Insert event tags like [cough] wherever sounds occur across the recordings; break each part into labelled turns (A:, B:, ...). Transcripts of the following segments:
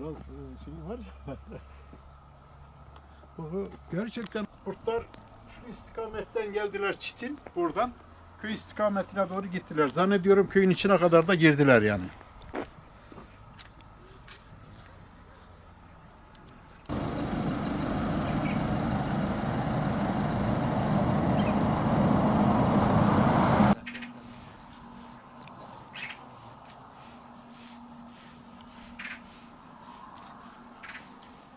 A: Biraz e, şey var ya. [laughs] Gerçekten kurtlar şu istikametten geldiler Çitin buradan. Köy istikametine doğru gittiler. Zannediyorum köyün içine kadar da girdiler yani.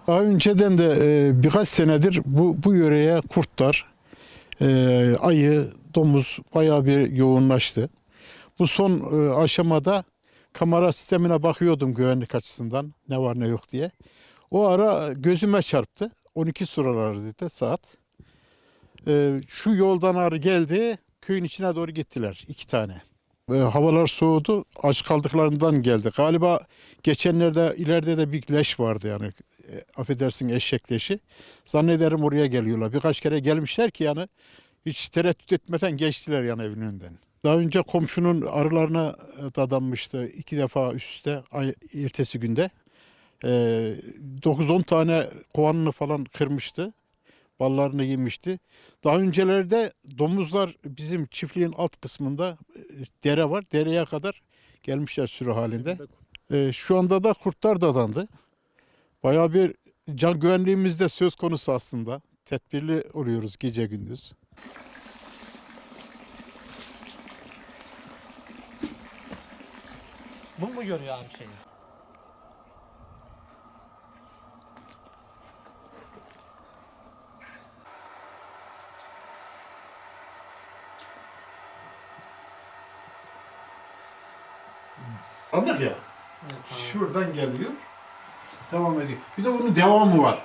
A: Daha önceden de e, birkaç senedir bu, bu yöreye kurtlar, e, ayı, domuz bayağı bir yoğunlaştı. Bu son e, aşamada kamera sistemine bakıyordum güvenlik açısından ne var ne yok diye. O ara gözüme çarptı. 12 sıralardı saat. Şu yoldan ağrı geldi, köyün içine doğru gittiler iki tane. Havalar soğudu, aç kaldıklarından geldi. Galiba geçenlerde ileride de bir leş vardı yani affedersin eşek leşi. Zannederim oraya geliyorlar. Birkaç kere gelmişler ki yani hiç tereddüt etmeden geçtiler yani evin önünden. Daha önce komşunun arılarına e, dadanmıştı iki defa üst üste ay, ertesi günde. E, 9-10 tane kovanını falan kırmıştı. Ballarını yemişti. Daha öncelerde domuzlar bizim çiftliğin alt kısmında e, dere var. Dereye kadar gelmişler sürü halinde. E, şu anda da kurtlar dadandı. Bayağı bir can güvenliğimiz de söz konusu aslında. Tedbirli oluyoruz gece gündüz.
B: Bu mu görüyor abi şeyi?
A: Anladık ya.
B: Evet, tamam.
A: Şuradan geliyor. Devam ediyor. Bir de bunun devamı var.